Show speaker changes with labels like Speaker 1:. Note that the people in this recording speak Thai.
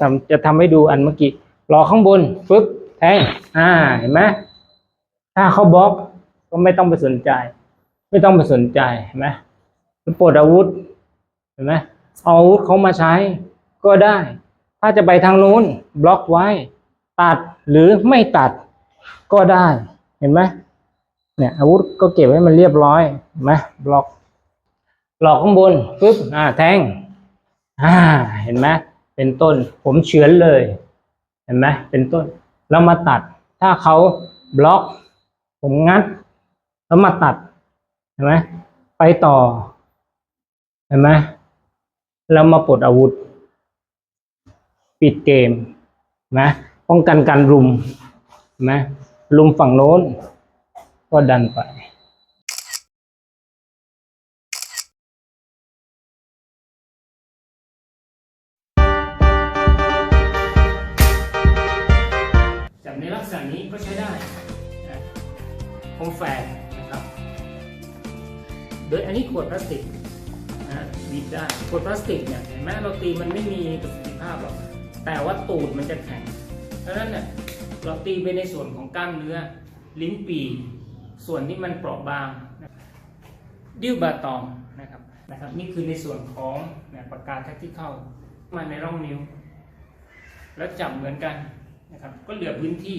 Speaker 1: ทำจะทำให้ดูอันเมื่อกี้รอข้างบนปึ๊บแทงอ่าเห็นไหมถ้าเขาบล็อกก็ไม่ต้องไปสนใจ ไม่ต้องไปสนใจเห็นไหมปลดอาวุธเห็นไหมเอาอาวุธเขามาใช้ก็ได้ ถ้าจะไปทางนู้นบล็อกไว้ ตัดหรือไม่ตัดก็ได้เห็นไหมเนี่ย อาวุธก็เก็บให้มันเรียบร้อยเห็นไหมบล็อกหลอกข้างบนปึ๊บอ่าแทงอ่าเห็นไหม เป็นต้น ผมเฉือนเลย เห็นไหมเป็นต้น แล้วมาตัด ถ้าเขาบล็อก ผมงัด แล้วมาตัด เห็นไหมไปต่อ เห็นไหมแล้วมาปลดอาวุธ ปิดเกมนะป้องกันการรุมเห็นไหมรุมฝั่งโน้น ก็ดันไป ก็ใช้ได้นะคมแฝกนะครับ โดยอันนี้ขวดพลาสติกนะบีบได้ขวดพลาสติกเนี่ยเห็นไหมเราตีมันไม่มีประสิทธิภาพหรอกแต่ว่าตูดมันจะแข็ง เพราะฉะนั้นเนี่ยเราตีไปในส่วนของกล้ามเนื้อ ลิ้นปีส่วนที่มันเปราะบางนะดิ้วบาตองนะครับนะครับ นี่คือในส่วนของปากกาแท็กที่เข้ามาในร่องนิ้ว แล้วจับเหมือนกันนะครับ ก็เหลือพื้นที่